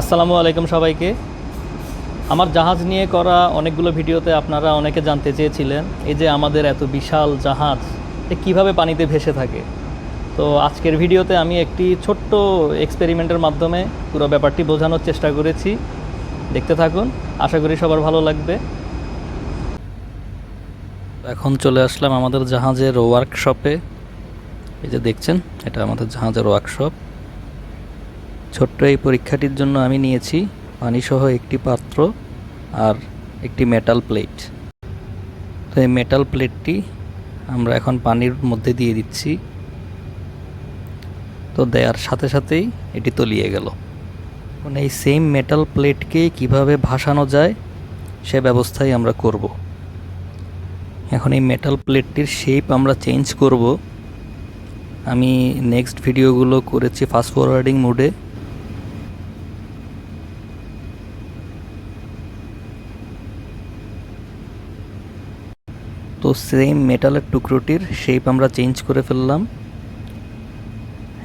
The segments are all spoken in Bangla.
আসসালামু আলাইকুম সবাইকে। আমার জাহাজ নিয়ে করা অনেকগুলো ভিডিওতে আপনারা অনেকে জানতে চেয়েছিলেন, এই যে আমাদের এত বিশাল জাহাজ, এ কীভাবে পানিতে ভেসে থাকে? তো আজকের ভিডিওতে আমি একটি ছোট্ট এক্সপেরিমেন্টের মাধ্যমে পুরো ব্যাপারটি বোঝানোর চেষ্টা করেছি। দেখতে থাকুন, আশা করি সবার ভালো লাগবে। এখন চলে আসলাম আমাদের জাহাজের ওয়ার্কশপে এই যে দেখছেন, এটা আমাদের জাহাজের ওয়ার্কশপ ছোট্ট এই পরীক্ষাটির জন্য আমি নিয়েছি পানিসহ একটি পাত্র আর একটি মেটাল প্লেট তো এই মেটাল প্লেটটি আমরা এখন পানির মধ্যে দিয়ে দিচ্ছি। তো দেওয়ার সাথে সাথেই এটি তলিয়ে গেল। এখন এই সেম মেটাল প্লেটকে কীভাবে ভাসানো যায় সে ব্যবস্থাই আমরা করব। এখন এই মেটাল প্লেটটির শেপ আমরা চেঞ্জ করব। আমি নেক্সট ভিডিওগুলো করেছি ফাস্ট ফরওয়ার্ডিং মোডে তো সেম মেটালের টুকরোটির শেপ আমরা চেঞ্জ করে ফেললাম।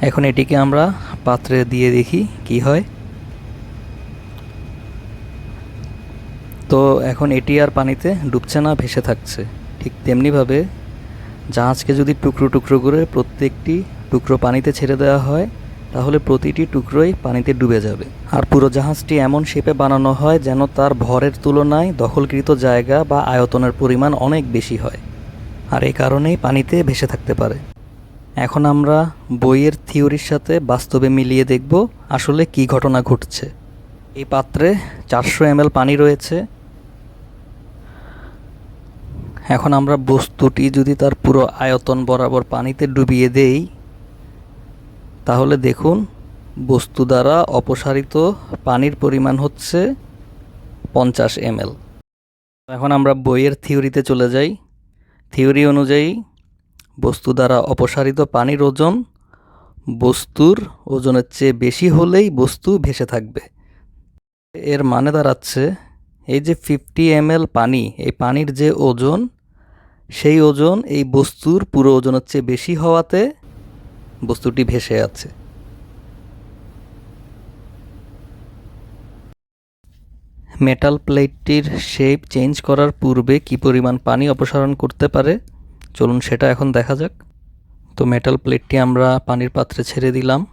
এখন এটিকে আমরা পাত্রে দিয়ে দেখি কি হয়। তো এখন এটি আর পানিতে ডুবছে না, ভেসে থাকছে। ঠিক তেমনিভাবে জাহাজকে যদি টুকরো টুকরো করে প্রত্যেকটি টুকরো পানিতে ছেড়ে দেওয়া হয় তাহলে প্রতিটি টুকরোই পানিতে ডুবে যাবে। আর পুরো জাহাজটি এমন শেপে বানানো হয় যেন তার ভরের তুলনায় দখলকৃত জায়গা বা আয়তনের পরিমাণ অনেক বেশি হয়। আর এই কারণেই পানিতে ভেসে থাকতে পারে। এখন আমরা বইয়ের থিওরির সাথে বাস্তবে মিলিয়ে দেখব আসলে কি ঘটনা ঘটছে। এই পাত্রে চারশো এমএল পানি রয়েছে। এখন আমরা বস্তুটি যদি তার পুরো আয়তন বরাবর পানিতে ডুবিয়ে দেই তাহলে দেখুন, বস্তু দ্বারা অপসারিত পানির পরিমাণ হচ্ছে পঞ্চাশ এমএল। এখন আমরা বইয়ের থিওরিতে চলে যাই। থিওরি অনুযায়ী, বস্তু দ্বারা অপসারিত পানির ওজন বস্তুর ওজনের চেয়ে বেশি হলেই বস্তু ভেসে থাকবে। এর মানে দাঁড়াচ্ছে, এই যে ফিফটি এমএল পানি, এই পানির যে ওজন, সেই ওজন এই বস্তুর পুরো ওজনের চেয়ে বেশি হওয়াতে বস্তুটি ভেসে আছে মেটাল প্লেটটির শেপ চেঞ্জ করার পূর্বে কি পরিমাণ পানি অপসারণ করতে পারে? চলুন সেটা এখন দেখা যাক। তো মেটাল প্লেটটি আমরা পানির পাত্রে ছেড়ে দিলাম।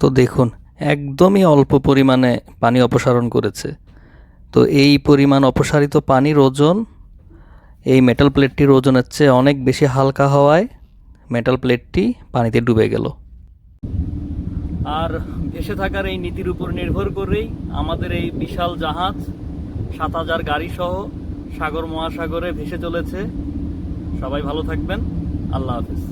তো দেখুন, একদমই অল্প পরিমাণে পানি অপসারণ করেছে। তো এই পরিমাণ অপসারিত পানির ওজন, এই মেটাল প্লেটটির ওজনের চেয়ে অনেক বেশি হালকা হওয়ায় মেটাল প্লেটটি পানিতে ডুবে গেল। আর ভেসে থাকার এই নীতির উপর নির্ভর করেই আমাদের এই বিশাল জাহাজ সাত হাজার গাড়ি সহ সাগর মহাসাগরে ভেসে চলেছে। সবাই ভালো থাকবেন। আল্লাহ হাফিজ।